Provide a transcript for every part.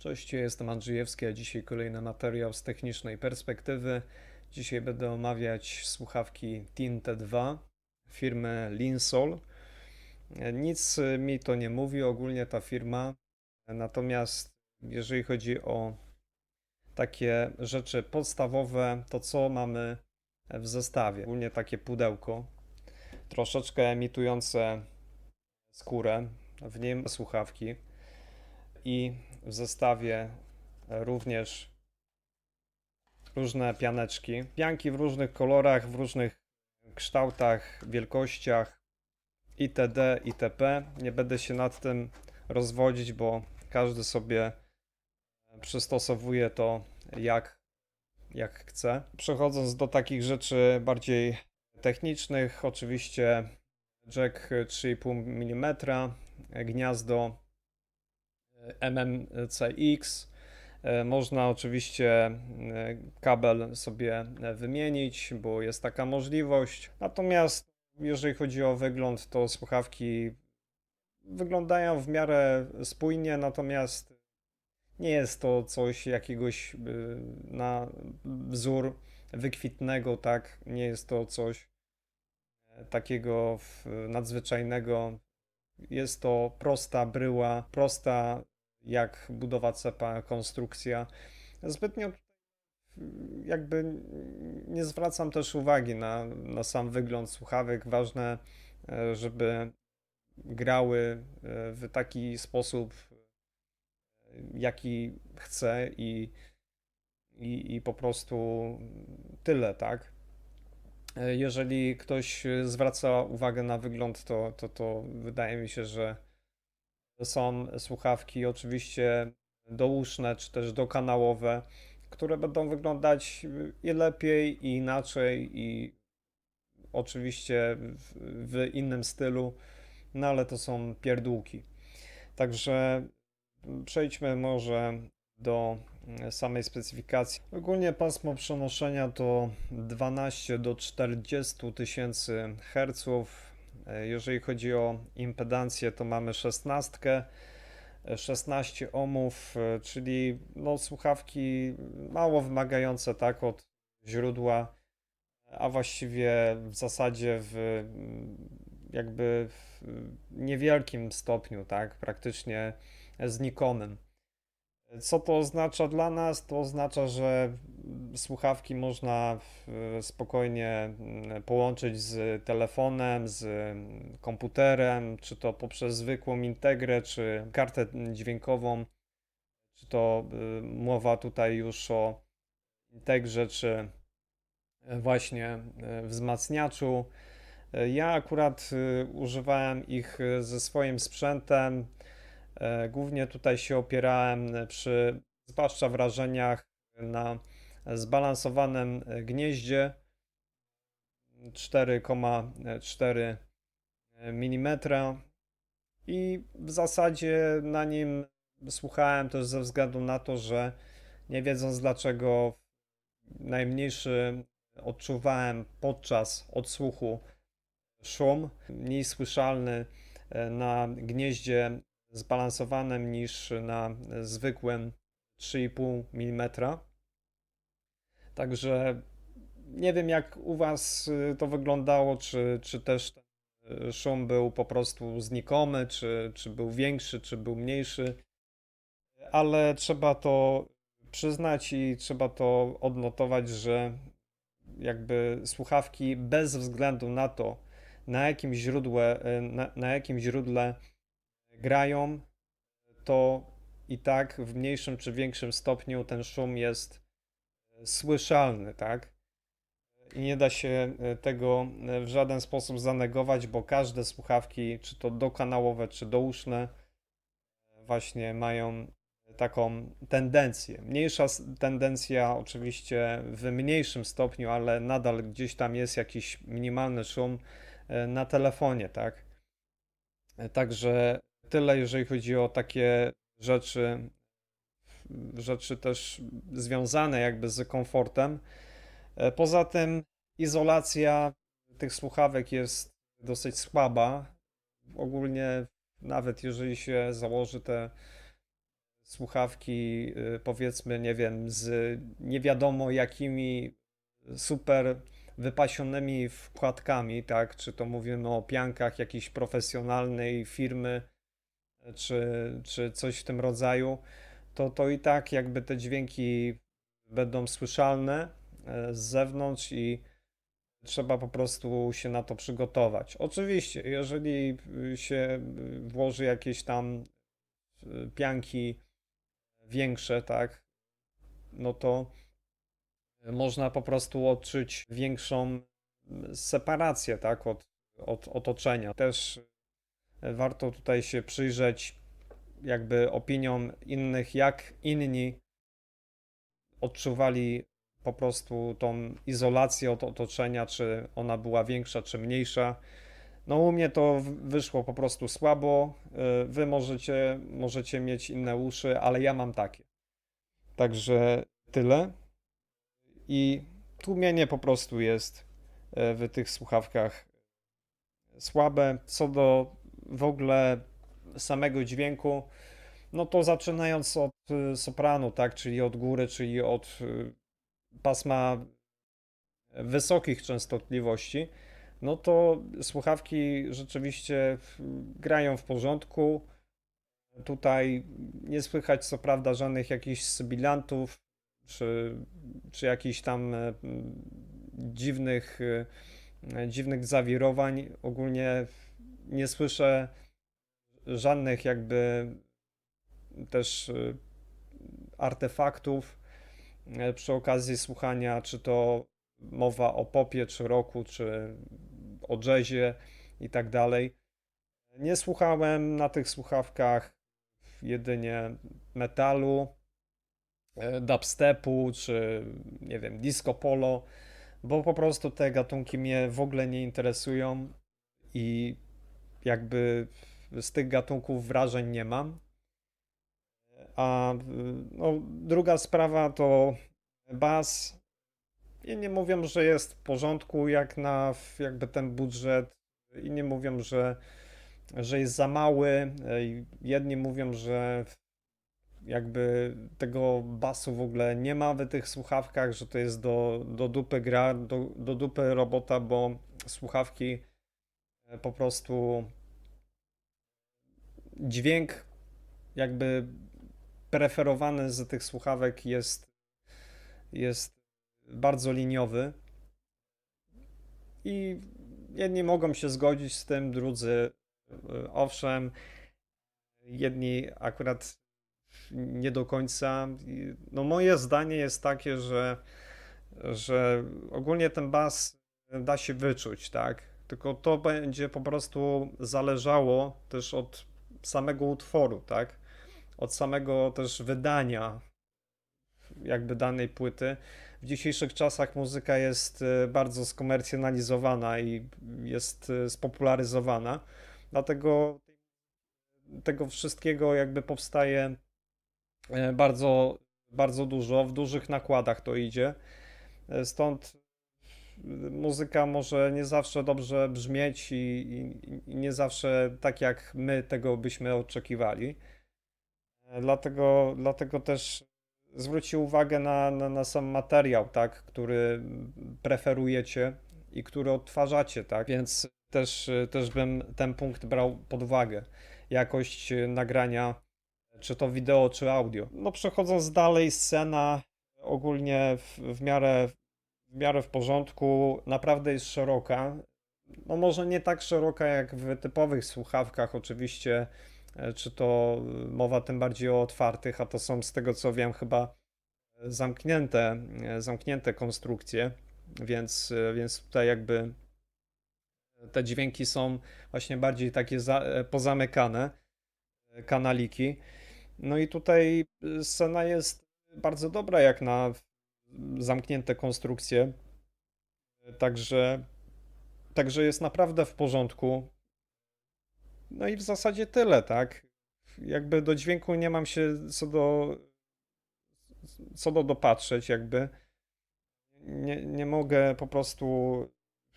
Cześć, jestem Andrzejewski, a dzisiaj kolejny materiał z technicznej perspektywy. Dzisiaj będę omawiać słuchawki Tinte 2 firmy Linsol. Nic mi to nie mówi ogólnie ta firma, natomiast jeżeli chodzi o takie rzeczy podstawowe, to co mamy w zestawie? Ogólnie takie pudełko, troszeczkę emitujące skórę, w nim słuchawki i w zestawie również różne pianeczki. Pianki w różnych kolorach, w różnych kształtach, wielkościach itd. itp. Nie będę się nad tym rozwodzić, bo każdy sobie przystosowuje to jak, jak chce. Przechodząc do takich rzeczy bardziej technicznych, oczywiście jack 3,5 mm, gniazdo MMCX. E, Można oczywiście e, kabel sobie wymienić, bo jest taka możliwość. Natomiast jeżeli chodzi o wygląd, to słuchawki wyglądają w miarę spójnie, natomiast nie jest to coś jakiegoś na wzór wykwitnego, tak? Nie jest to coś e, takiego nadzwyczajnego. Jest to prosta bryła, prosta jak budowa cepa konstrukcja. Zbytnio jakby nie zwracam też uwagi na, na sam wygląd słuchawek. Ważne, e, żeby grały e, w taki sposób, jaki chcę i, i, i po prostu tyle, tak? E, Jeżeli ktoś zwraca uwagę na wygląd, to, to, to wydaje mi się, że są słuchawki oczywiście douszne czy też dokanałowe, które będą wyglądać i lepiej, i inaczej, i oczywiście w, w innym stylu, no ale to są pierdółki. Także przejdźmy może do samej specyfikacji. Ogólnie pasmo przenoszenia to 12 do 40 tysięcy herców. E, Jeżeli chodzi o impedancję, to mamy 16, e, 16 ohmów, czyli no, słuchawki mało wymagające tak od źródła, a właściwie w zasadzie w mm, jakby w niewielkim stopniu, tak, praktycznie znikomym. Co to oznacza dla nas? To oznacza, że słuchawki można w- spokojnie mm, połączyć z telefonem, z mm, komputerem, czy to poprzez zwykłą integrę, czy kartę dźwiękową, czy to y, mowa tutaj już o integrze, czy właśnie y, wzmacniaczu. Ja akurat używałem ich ze swoim sprzętem. E, Głównie tutaj się opierałem przy, zwłaszcza wrażeniach, na zbalansowanym gnieździe. 4,4 mm i w zasadzie na nim słuchałem też ze względu na to, że nie wiedząc dlaczego najmniejszy odczuwałem podczas odsłuchu szum mniej słyszalny e, na gnieździe zbalansowanym niż na zwykłym 3,5 mm. Także nie wiem jak u Was y, to wyglądało, czy, czy też ten y, szum był po prostu znikomy, czy, czy był większy, czy był mniejszy, ale trzeba to przyznać i trzeba to odnotować, że jakby słuchawki bez względu na to, na jakim źródle, y, na, na jakim źródle grają, to i tak w mniejszym czy większym stopniu ten szum jest e, słyszalny, tak? I nie da się e, tego e, w żaden sposób zanegować, bo każde słuchawki, czy to dokanałowe, czy douszne, właśnie mają taką tendencję. Mniejsza tendencja oczywiście w mniejszym stopniu, ale nadal gdzieś tam jest jakiś minimalny szum na telefonie, tak? Także tyle, jeżeli chodzi o takie rzeczy, rzeczy też związane jakby z komfortem. E, Poza tym izolacja tych słuchawek jest dosyć słaba. Ogólnie nawet jeżeli się założy te słuchawki, y, powiedzmy, nie wiem, z nie wiadomo jakimi super wypasionymi wkładkami, tak? Czy to mówimy o piankach jakiejś profesjonalnej firmy, czy, czy coś w tym rodzaju, to, to i tak jakby te dźwięki będą słyszalne e, z zewnątrz i trzeba po prostu się na to przygotować. Oczywiście, jeżeli się włoży jakieś tam y, pianki większe, tak, no to można po prostu odczuć większą separację, tak, od, od otoczenia. Też warto tutaj się przyjrzeć jakby opiniom innych, jak inni odczuwali po prostu tą izolację od otoczenia, czy ona była większa, czy mniejsza. No u mnie to wyszło po prostu słabo. Y, Wy możecie, możecie mieć inne uszy, ale ja mam takie. Także tyle. I tłumienie po prostu jest e, w tych słuchawkach słabe. Co do w ogóle samego dźwięku, no to zaczynając od y, sopranu, tak, czyli od góry, czyli od y, pasma wysokich częstotliwości, no to słuchawki rzeczywiście grają w porządku. Tutaj nie słychać co prawda żadnych jakichś sybilantów, czy, czy jakichś tam dziwnych, dziwnych zawirowań. Ogólnie nie słyszę żadnych jakby też e, artefaktów e, przy okazji słuchania, czy to mowa o popie, czy roku, czy o jazzie i tak dalej. Nie słuchałem na tych słuchawkach jedynie metalu, e, dubstepu, czy nie wiem, disco polo, bo po prostu te gatunki mnie w ogóle nie interesują i jakby z tych gatunków wrażeń nie mam. A no, druga sprawa to bas. Inni mówią, że jest w porządku jak na jakby ten budżet. Inni mówią, że, że jest za mały. Jedni mówią, że jakby tego basu w ogóle nie ma w tych słuchawkach, że to jest do, do dupy gra, do, do dupy robota, bo słuchawki po prostu dźwięk jakby preferowany z tych słuchawek jest, jest bardzo liniowy i jedni mogą się zgodzić z tym, drudzy y, owszem, jedni akurat nie do końca. No moje zdanie jest takie, że, że ogólnie ten bas da się wyczuć, tak? Tylko to będzie po prostu zależało też od samego utworu, tak? Od samego też wydania jakby danej płyty. W dzisiejszych czasach muzyka jest e, bardzo skomercjonalizowana i jest e, spopularyzowana. Dlatego tego wszystkiego jakby powstaje e, bardzo, bardzo dużo, w dużych nakładach to idzie. Stąd muzyka może nie zawsze dobrze brzmieć i, i, i nie zawsze tak, jak my tego byśmy oczekiwali. Dlatego, dlatego też zwróćcie uwagę na, na, na sam materiał, tak, który preferujecie i który odtwarzacie, tak, więc też, też bym ten punkt brał pod uwagę. Jakość nagrania, czy to wideo, czy audio. No przechodząc dalej, scena ogólnie w, w miarę, w miarę w porządku, naprawdę jest szeroka. No może nie tak szeroka jak w typowych słuchawkach, oczywiście, e, czy to mowa tym bardziej o otwartych, a to są z tego co wiem chyba zamknięte, e, zamknięte konstrukcje, więc, e, więc tutaj jakby te dźwięki są właśnie bardziej takie za, e, pozamykane, e, kanaliki. No i tutaj e, scena jest bardzo dobra jak na zamknięte konstrukcje, także, także jest naprawdę w porządku. No i w zasadzie tyle, tak? Jakby do dźwięku nie mam się co do co do dopatrzeć, jakby nie, nie mogę po prostu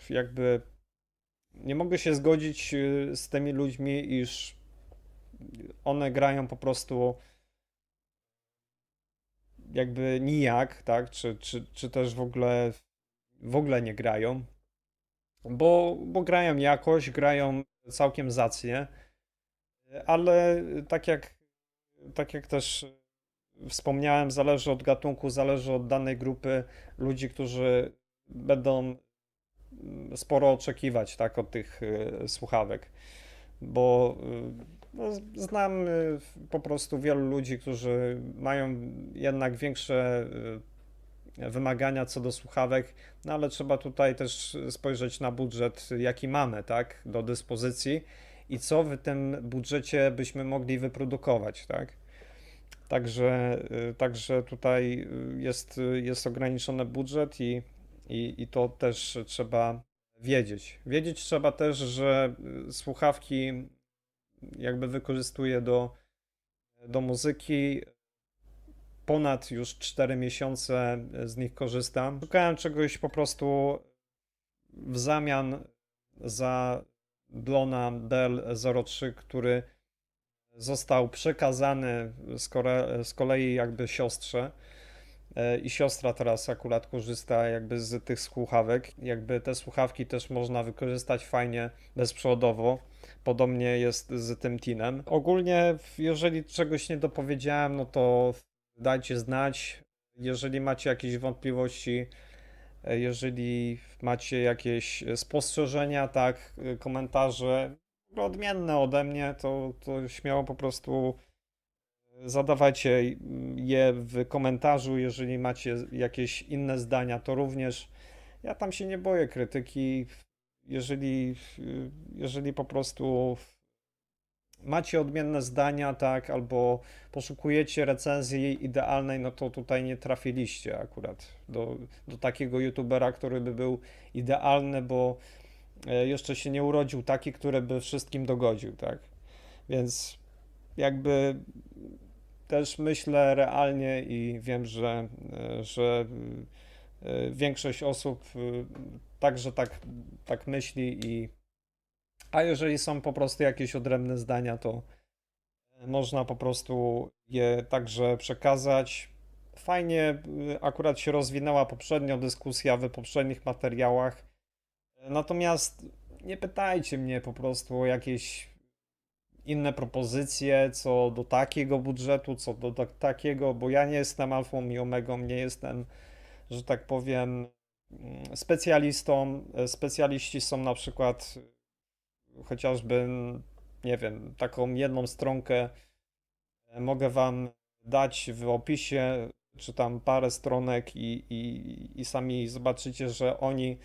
jakby nie mogę się zgodzić y, z tymi ludźmi, iż one grają po prostu jakby nijak, tak? Czy, czy, czy też w ogóle, w ogóle nie grają, bo, bo grają jakoś, grają całkiem zacnie, ale tak jak, tak jak też wspomniałem, zależy od gatunku, zależy od danej grupy ludzi, którzy będą sporo oczekiwać, tak, od tych y, słuchawek, bo no, znam y, po prostu wielu ludzi, którzy mają jednak większe y, wymagania co do słuchawek, no ale trzeba tutaj też spojrzeć na budżet, jaki mamy, tak, do dyspozycji i co w tym budżecie byśmy mogli wyprodukować, tak. Także, y, także tutaj jest, jest ograniczony budżet i, i, i to też trzeba wiedzieć. Wiedzieć trzeba też, że słuchawki jakby wykorzystuję do, do muzyki. Ponad już 4 miesiące z nich korzystam. Szukałem czegoś po prostu w zamian za Blona DL03, który został przekazany z, kore, z kolei jakby siostrze. I siostra teraz akurat korzysta jakby z tych słuchawek. Jakby te słuchawki też można wykorzystać fajnie bezprzewodowo. Podobnie jest z tym Tinem. Ogólnie, jeżeli czegoś nie dopowiedziałem, no to dajcie znać. Jeżeli macie jakieś wątpliwości, e, jeżeli macie jakieś spostrzeżenia, tak, e, komentarze odmienne ode mnie, to, to śmiało po prostu zadawajcie je w komentarzu. Jeżeli macie jakieś inne zdania, to również ja tam się nie boję krytyki. Jeżeli, jeżeli po prostu macie odmienne zdania, tak, albo poszukujecie recenzji idealnej, no to tutaj nie trafiliście akurat do, do takiego youtubera, który by był idealny, bo e, jeszcze się nie urodził taki, który by wszystkim dogodził, tak. Więc jakby też myślę realnie i wiem, że, e, że większość osób e, także tak, tak myśli i a jeżeli są po prostu jakieś odrębne zdania, to można po prostu je także przekazać. Fajnie akurat się rozwinęła poprzednio dyskusja w poprzednich materiałach. Natomiast nie pytajcie mnie po prostu o jakieś inne propozycje co do takiego budżetu, co do tak- takiego, bo ja nie jestem alfą i omegą, nie jestem, że tak powiem, mm, specjalistą. Specjaliści są na przykład chociażby, nie wiem, taką jedną stronkę mogę Wam dać w opisie, czy tam parę stronek i, i, i sami zobaczycie, że oni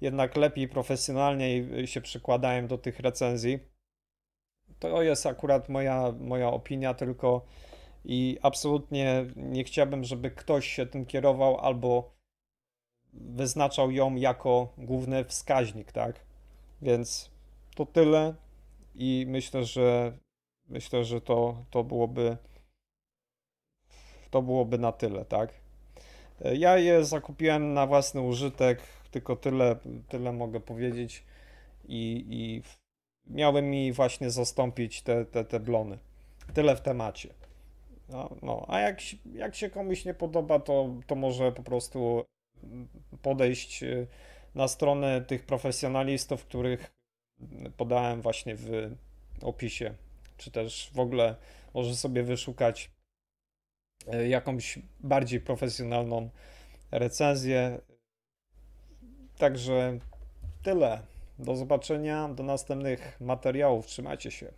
jednak lepiej, profesjonalniej się przykładają do tych recenzji. To jest akurat moja, moja opinia tylko i absolutnie nie chciałbym, żeby ktoś się tym kierował albo wyznaczał ją jako główny wskaźnik, tak? Więc to tyle i myślę, że myślę, że to, to byłoby to byłoby na tyle, tak? Ja je zakupiłem na własny użytek, tylko tyle, tyle mogę powiedzieć i, i miały mi właśnie zastąpić te, te, te blony. Tyle w temacie. No, no. a jak, jak się komuś nie podoba, to, to może po prostu podejść y, na stronę tych profesjonalistów, których podałem właśnie w opisie, czy też w ogóle może sobie wyszukać y, jakąś bardziej profesjonalną recenzję. Także tyle. Do zobaczenia, do następnych materiałów. Trzymajcie się.